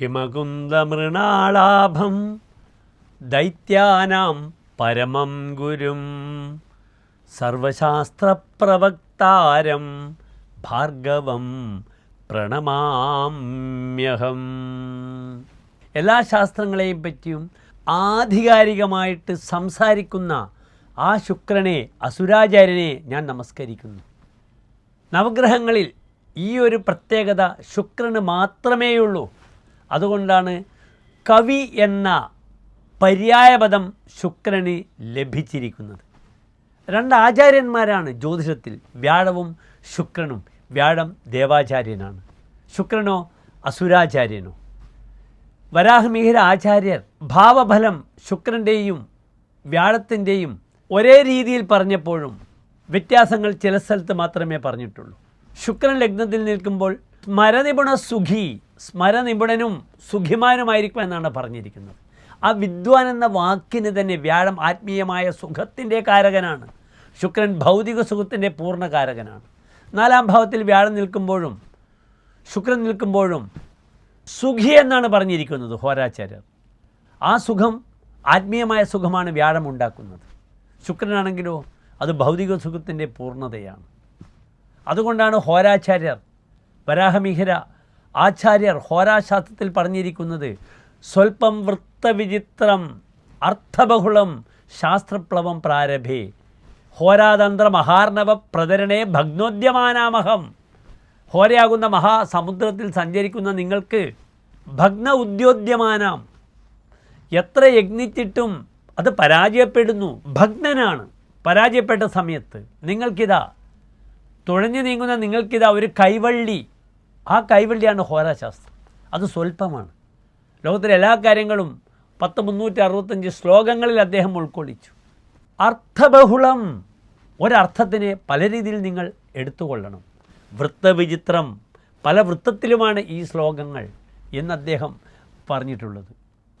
ഹിമകുന്ദമൃണാളാഭം ദൈത്യാനാം പരമം ഗുരും. സർവശാസ്ത്രപ്രവക്താരം ഭാർഗവം പ്രണമാമ്യഹം. എല്ലാ ശാസ്ത്രങ്ങളെയും പറ്റിയും ആധികാരികമായിട്ട് സംസാരിക്കുന്ന ആ ശുക്രനെ അസുരാചാര്യനെ ഞാൻ നമസ്കരിക്കുന്നു. നവഗ്രഹങ്ങളിൽ ഈ ഒരു പ്രത്യേകത ശുക്രന് മാത്രമേയുള്ളൂ. അതുകൊണ്ടാണ് കവി എന്ന പര്യായപദം ശുക്രന് ലഭിച്ചിരിക്കുന്നത്. രണ്ട് ആചാര്യന്മാരാണ് ജ്യോതിഷത്തിൽ വ്യാഴവും ശുക്രനും. വ്യാഴം ദേവാചാര്യനാണ്. ശുക്രനോ അസുരാചാര്യനോ. വരാഹമിഹിര ആചാര്യർ ഭാവഫലം ശുക്രന്റെയും വ്യാഴത്തിന്റെയും ഒരേ രീതിയിൽ പറഞ്ഞപ്പോഴും വ്യത്യാസങ്ങൾ ചില സ്ഥലത്ത് മാത്രമേ പറഞ്ഞിട്ടുള്ളൂ. ശുക്രൻ ലഗ്നത്തിൽ നിൽക്കുമ്പോൾ മരനിപുണ സുഖി സ്മരനിപുണനും സുഖിമാനുമായിരിക്കും എന്നാണ് പറഞ്ഞിരിക്കുന്നത്. ആ വിദ്വാൻ എന്ന വാക്കിന് തന്നെ വ്യാഴം ആത്മീയമായ സുഖത്തിന്റെ കാരകനാണ്. ശുക്രൻ ഭൗതിക സുഖത്തിന്റെ പൂർണകാരകനാണ് നാലാം ഭാവത്തിൽ വ്യാഴം നിൽക്കുമ്പോഴും ശുക്രൻ നിൽക്കുമ്പോഴും സുഖി എന്നാണ് പറഞ്ഞിരിക്കുന്നത് ഹോരാചാര്യർ. ആ സുഖം ആത്മീയമായ സുഖമാണ് വ്യാഴം ഉണ്ടാക്കുന്നത്. ശുക്രനാണെങ്കിലോ അത് ഭൗതിക സുഖത്തിന്റെ പൂർണതയാണ്. അതുകൊണ്ടാണ് ഹോരാചാര്യർ വരാഹമിഹിര ആചാര്യർ ഹോരാശാസ്ത്രത്തിൽ പറഞ്ഞിരിക്കുന്നത് സ്വൽപ്പം വൃത്തവിചിത്രം അർത്ഥബഹുളം ശാസ്ത്രപ്ലവം പ്രാരഭേ. ഹോരാതന്ത്ര മഹാർണവ പ്രതരണേ ഭഗ്നോദ്യമാനാമഹം. ഹോരയാകുന്ന മഹാസമുദ്രത്തിൽ സഞ്ചരിക്കുന്ന നിങ്ങൾക്ക് ഭഗ്ന ഉദ്യോദ്യമാനാം. എത്ര യജ്ഞിച്ചിട്ടും അത് പരാജയപ്പെടുന്നു. ഭഗ്നനാണ് പരാജയപ്പെട്ട സമയത്ത്. നിങ്ങൾക്കിതാ തുഴഞ്ഞു നീങ്ങുന്ന നിങ്ങൾക്കിതാ ഒരു കൈവള്ളി ആ കൈവള്ളിയാണ് ഹോരാശാസ്ത്രം അത് സ്വല്പമാണ്. ലോകത്തിലെ എല്ലാ കാര്യങ്ങളും പത്ത് മുന്നൂറ്റി അറുപത്തഞ്ച് ശ്ലോകങ്ങളിൽ അദ്ദേഹം ഉൾക്കൊള്ളിച്ചു. അർത്ഥബഹുളം ഒരർത്ഥത്തിനെ പല രീതിയിൽ നിങ്ങൾ എടുത്തുകൊള്ളണം. വൃത്തവിചിത്രം പല വൃത്തത്തിലുമാണ് ഈ ശ്ലോകങ്ങൾ എന്ന് അദ്ദേഹം പറഞ്ഞിട്ടുള്ളത്.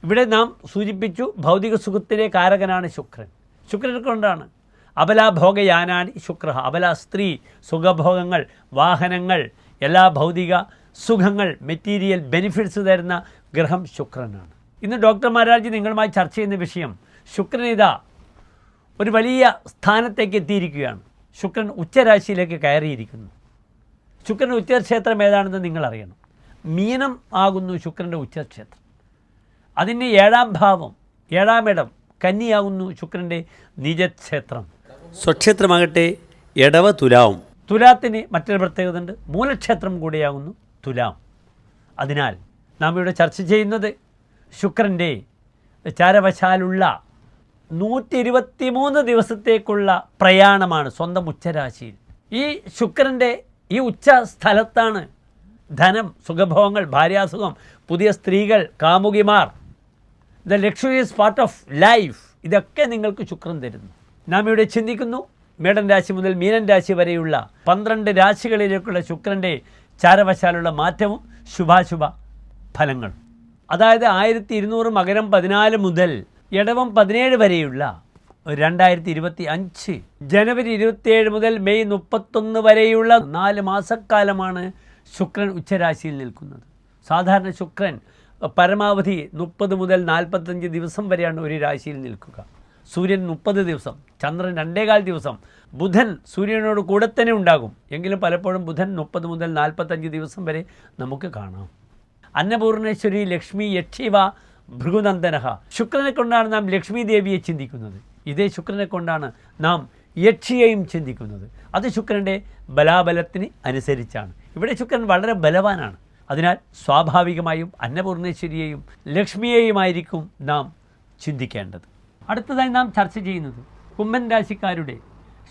ഇവിടെ നാം സൂചിപ്പിച്ചു ഭൗതിക സുഖത്തിലെ കാരകനാണ് ശുക്രൻ. ശുക്രൻ കൊണ്ടാണ് അബലാഭോഗയാനാനി ശുക്ര. അബല സ്ത്രീ സുഖഭോഗങ്ങൾ വാഹനങ്ങൾ എല്ലാ ഭൗതിക സുഖങ്ങൾ മെറ്റീരിയൽ ബെനിഫിറ്റ്സ് തരുന്ന ഗ്രഹം ശുക്രനാണ്. ഇന്ന് ഡോക്ടർ മഹാരാജ് നിങ്ങളുമായി ചർച്ച ചെയ്യുന്ന വിഷയം ശുക്രനിത ഒരു വലിയ സ്ഥാനത്തേക്ക് എത്തിയിരിക്കുകയാണ്. ശുക്രൻ ഉച്ചരാശിയിലേക്ക് കയറിയിരിക്കുന്നു. ശുക്രന്റെ ഉച്ചക്ഷേത്രം ഏതാണെന്ന് നിങ്ങളറിയണം. മീനം ആകുന്നു ശുക്രന്റെ ഉച്ചക്ഷേത്രം. അതിന്റെ ഏഴാം ഭാവം ഏഴാം ഇടം കന്നിയാകുന്നു ശുക്രന്റെ നിജക്ഷേത്രം. സ്വക്ഷേത്രമാകട്ടെ ഇടവ തുലാവും തുലാത്തിന് മറ്റൊരു പ്രത്യേകത ഉണ്ട് മൂലക്ഷേത്രം കൂടിയാകുന്നു തുലാം. അതിനാൽ നാം ഇവിടെ ചർച്ച ചെയ്യുന്നത് ശുക്രന്റെ ചാരവശാലുള്ള നൂറ്റി ഇരുപത്തി മൂന്ന് ദിവസത്തേക്കുള്ള പ്രയാണമാണ് സ്വന്തം ഉച്ചരാശിയിൽ. ഈ ശുക്രന്റെ ഈ ഉച്ച സ്ഥലത്താണ് ധനം സുഖഭോഗങ്ങൾ ഭാര്യാസുഖം പുതിയ സ്ത്രീകൾ കാമുകിമാർ. The luxurious part of life ഇതൊക്കെ നിങ്ങൾക്ക് ശുക്രൻ തരുന്നു. നാം ഇവിടെ ചിന്തിക്കുന്നു മേടൻ രാശി മുതൽ മീനൻ രാശി വരെയുള്ള പന്ത്രണ്ട് രാശികളിലേക്കുള്ള ശുക്രന്റെ ചാരവശാലുള്ള മാറ്റവും ശുഭാശുഭ ഫലങ്ങൾ. അതായത് ആയിരത്തി ഇരുന്നൂറ് മകരം പതിനാല് മുതൽ ഇടവം പതിനേഴ് വരെയുള്ള രണ്ടായിരത്തി ഇരുപത്തി അഞ്ച് ജനുവരി ഇരുപത്തിയേഴ് മുതൽ മെയ് മുപ്പത്തൊന്ന് വരെയുള്ള നാല് മാസക്കാലമാണ് ശുക്രൻ ഉച്ചരാശിയിൽ നിൽക്കുന്നത്. സാധാരണ ശുക്രൻ പരമാവധി മുപ്പത് മുതൽ നാൽപ്പത്തഞ്ച് ദിവസം വരെയാണ് ഒരു രാശിയിൽ നിൽക്കുക. സൂര്യൻ മുപ്പത് ദിവസം ചന്ദ്രൻ രണ്ടേകാൽ ദിവസം ബുധൻ സൂര്യനോട് കൂടെ തന്നെ ഉണ്ടാകും. എങ്കിലും പലപ്പോഴും ബുധൻ മുപ്പത് മുതൽ നാൽപ്പത്തഞ്ച് ദിവസം വരെ നമുക്ക് കാണാം. അന്നപൂർണേശ്വരി ലക്ഷ്മി യക്ഷിവ ഭൃഗുനന്ദനഹ. ശുക്രനെ കൊണ്ടാണ് നാം ലക്ഷ്മി ദേവിയെ ചിന്തിക്കുന്നത്. ഇതേ ശുക്രനെ കൊണ്ടാണ് നാം യക്ഷിയെയും ചിന്തിക്കുന്നത്. അത് ശുക്രന്റെ ബലാബലത്തിന് അനുസരിച്ചാണ്. ഇവിടെ ശുക്രൻ വളരെ ബലവാനാണ്. അതിനാൽ സ്വാഭാവികമായും അന്നപൂർണേശ്വരിയെയും ലക്ഷ്മിയെയുമായിരിക്കും നാം ചിന്തിക്കേണ്ടത്. അടുത്തതായി നാം ചർച്ച ചെയ്യുന്നത് കുംഭൻ രാശിക്കാരുടെ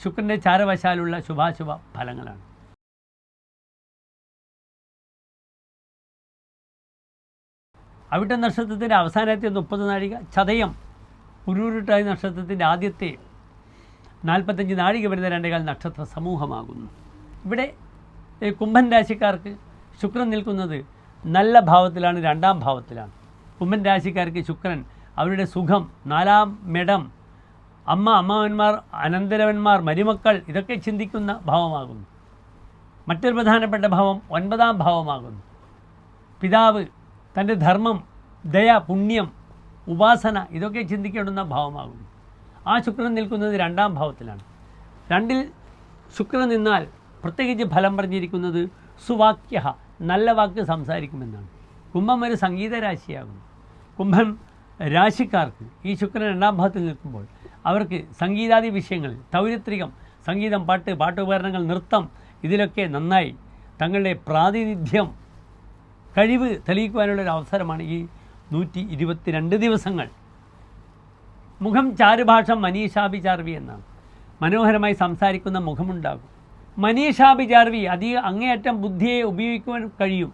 ശുക്രന്റെ ചാരവശാലുള്ള ശുഭാശുഭ ഫലങ്ങളാണ്. അവിട്ട നക്ഷത്രത്തിന്റെ അവസാനത്തെ മുപ്പത് നാഴിക ചതയം പുരൂരുട്ടായി നക്ഷത്രത്തിന്റെ ആദ്യത്തെ നാൽപ്പത്തഞ്ച് നാഴിക വരുന്ന രണ്ടേകാൽ നക്ഷത്ര സമൂഹമാകുന്നു. ഇവിടെ കുംഭൻ രാശിക്കാർക്ക് ശുക്രൻ നിൽക്കുന്നത് നല്ല ഭാവത്തിലാണ് രണ്ടാം ഭാവത്തിലാണ്. കുംഭൻ രാശിക്കാർക്ക് ശുക്രൻ അവരുടെ സുഖം നാലാം മെടം അമ്മ അമ്മാവന്മാർ അനന്തരവന്മാർ മരുമക്കൾ ഇതൊക്കെ ചിന്തിക്കുന്ന ഭാവമാകുന്നു. മറ്റൊരു പ്രധാനപ്പെട്ട ഭാവം ഒൻപതാം ഭാവമാകുന്നു. പിതാവ് തന്റെ ധർമ്മം ദയ പുണ്യം ഉപാസന ഇതൊക്കെ ചിന്തിക്കേണ്ടുന്ന ഭാവമാകുന്നു. ആ ശുക്രൻ നിൽക്കുന്നത് രണ്ടാം ഭാവത്തിലാണ്. രണ്ടിൽ ശുക്രൻ നിന്നാൽ പ്രത്യേകിച്ച് ഫലം പറഞ്ഞിരിക്കുന്നത് സുവാക്യ നല്ല വാക്ക് സംസാരിക്കുമെന്നാണ്. കുംഭം ഒരു സംഗീതരാശിയാകുന്നു. കുംഭം രാശിക്കാർക്ക് ഈ ശുക്രൻ രണ്ടാം ഭാഗത്ത് നിൽക്കുമ്പോൾ അവർക്ക് സംഗീതാദി വിഷയങ്ങളിൽ തൗരിത്രികം സംഗീതം പാട്ട് പാട്ടുപകരണങ്ങൾ നൃത്തം ഇതിലൊക്കെ നന്നായി തങ്ങളുടെ പ്രാതിനിധ്യം കഴിവ് തെളിയിക്കുവാനുള്ളൊരു അവസരമാണ് ഈ നൂറ്റി ഇരുപത്തിരണ്ട് ദിവസങ്ങൾ. മുഖം ചാരുഭാഷ മനീഷാഭിചാർവി എന്നാണ്. മനോഹരമായി സംസാരിക്കുന്ന മുഖമുണ്ടാകും. മനീഷാഭിചാർവി അധിക അങ്ങേയറ്റം ബുദ്ധിയെ ഉപയോഗിക്കുവാൻ കഴിയും.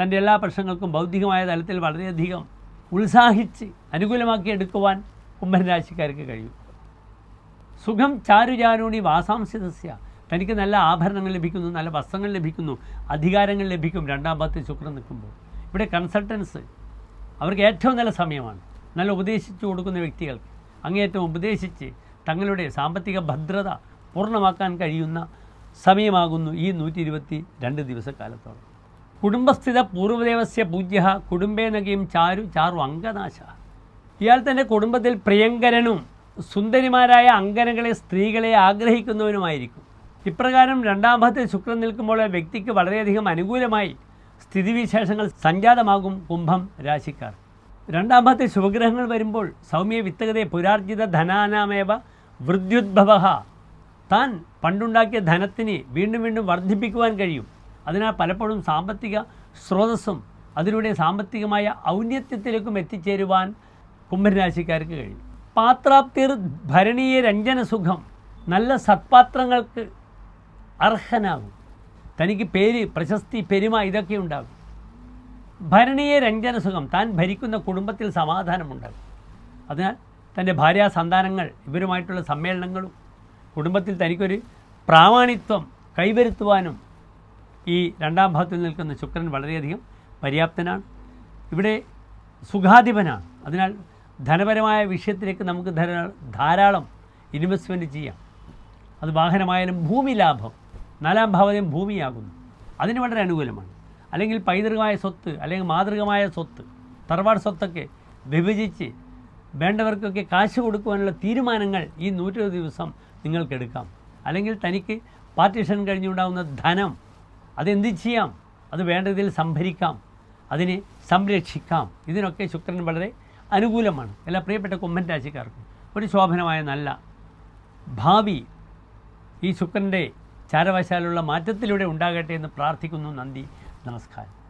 തന്റെ എല്ലാ പ്രശ്നങ്ങൾക്കും ബൗദ്ധികമായ തലത്തിൽ വളരെയധികം ഉത്സാഹിച്ച് അനുകൂലമാക്കി എടുക്കുവാൻ കുംഭൻ രാശിക്കാർക്ക് കഴിയും. സുഖം ചാരുചാരുണി വാസാംസിതസ്യ തനിക്ക് നല്ല ആഭരണങ്ങൾ ലഭിക്കുന്നു നല്ല വസ്ത്രങ്ങൾ ലഭിക്കുന്നു അധികാരങ്ങൾ ലഭിക്കും രണ്ടാം ഭാഗത്ത് ശുക്രൻ നിൽക്കുമ്പോൾ. ഇവിടെ കൺസൾട്ടൻസ് അവർക്ക് ഏറ്റവും നല്ല സമയമാണ്. നല്ല ഉപദേശിച്ചു കൊടുക്കുന്ന വ്യക്തികൾക്ക് അങ്ങേയറ്റം ഉപദേശിച്ച് തങ്ങളുടെ സാമ്പത്തിക ഭദ്രത പൂർണമാക്കാൻ കഴിയുന്ന സമയമാകുന്നു ഈ നൂറ്റി ഇരുപത്തി രണ്ട് ദിവസക്കാലത്തോളം. കുടുംബസ്ഥിത പൂർവദേവസ്യ പൂജ്യ കുടുംബേ കുടുംബേനകയും ചാരു ചാറു അംഗനാശ. ഇയാൾ തന്റെ കുടുംബത്തിൽ പ്രിയങ്കരനും സുന്ദരിമാരായ അങ്കനകളെ സ്ത്രീകളെ ആഗ്രഹിക്കുന്നവനുമായിരിക്കും. ഇപ്രകാരം രണ്ടാം ഭാഗത്തിൽ ശുക്രൻ നിൽക്കുമ്പോൾ വ്യക്തിക്ക് വളരെയധികം അനുകൂലമായി സ്ഥിതിവിശേഷങ്ങൾ സംജാതമാകും കുംഭം രാശിക്കാർ. രണ്ടാം ഭാഗത്തിൽ ശുഭഗ്രഹങ്ങൾ വരുമ്പോൾ സൗമ്യ വിത്തകതയെ പുരാർജിത ധനാനാമേവ വൃദ്ധ്യുദ്ഭവ താൻ പണ്ടുണ്ടാക്കിയ ധനത്തിന് വീണ്ടും വീണ്ടും വർദ്ധിപ്പിക്കുവാൻ കഴിയും. അതിനാൽ പലപ്പോഴും സാമ്പത്തിക സ്രോതസ്സും അതിലൂടെ സാമ്പത്തികമായ ഔന്നത്യത്തിലേക്കും എത്തിച്ചേരുവാൻ കുംഭരാശിക്കാർക്ക് കഴിയും. പാത്രാപ്തിർ ഭരണീയ രഞ്ജനസുഖം നല്ല സത്പാത്രങ്ങൾക്ക് അർഹനാകും. തനിക്ക് പേര് പ്രശസ്തി പെരുമ ഇതൊക്കെ ഉണ്ടാകും. ഭരണീയ രഞ്ജനസുഖം താൻ ഭരിക്കുന്ന കുടുംബത്തിൽ സമാധാനമുണ്ടാകും. അതിനാൽ തന്റെ ഭാര്യ സന്താനങ്ങൾ ഇവരുമായിട്ടുള്ള സമ്മേളനങ്ങളും കുടുംബത്തിൽ തനിക്കൊരു പ്രാമാണിത്വം കൈവരുത്തുവാനും ഈ രണ്ടാം ഭാഗത്തിൽ നിൽക്കുന്ന ശുക്രൻ വളരെയധികം പര്യാപ്തനാണ്. ഇവിടെ സുഖാധിപനാണ്. അതിനാൽ ധനപരമായ വിഷയത്തിലേക്ക് നമുക്ക് ധാരാളം ഇൻവെസ്റ്റ്മെന്റ് ചെയ്യാം. അത് വാഹനമായാലും ഭൂമി ലാഭം. നാലാം ഭാവതയും ഭൂമിയാകുന്നു. അതിന് വളരെ അനുകൂലമാണ്. അല്ലെങ്കിൽ പൈതൃകമായ സ്വത്ത് അല്ലെങ്കിൽ മാതൃകമായ സ്വത്ത് തറവാട് സ്വത്തൊക്കെ വിഭജിച്ച് വേണ്ടവർക്കൊക്കെ കാശ് കൊടുക്കുവാനുള്ള തീരുമാനങ്ങൾ ഈ നൂറ്റി ദിവസം നിങ്ങൾക്കെടുക്കാം. അല്ലെങ്കിൽ തനിക്ക് പാർട്ടിഷൻ കഴിഞ്ഞുണ്ടാകുന്ന ധനം അതെന്ത് ചെയ്യാം? അത് വേണ്ട രീതിയിൽ സംഭരിക്കാം. അതിനെ സംരക്ഷിക്കാം. ഇതിനൊക്കെ ശുക്രൻ വളരെ അനുകൂലമാണ്. എല്ലാ പ്രിയപ്പെട്ട കുമ്മൻ രാശിക്കാർക്കും ഒരു ശോഭനമായ നല്ല ഭാവി ഈ ശുക്രന്റെ ചാരവശാലുള്ള മാറ്റത്തിലൂടെ ഉണ്ടാകട്ടെ എന്ന് പ്രാർത്ഥിക്കുന്നു നന്ദി നമസ്കാരം.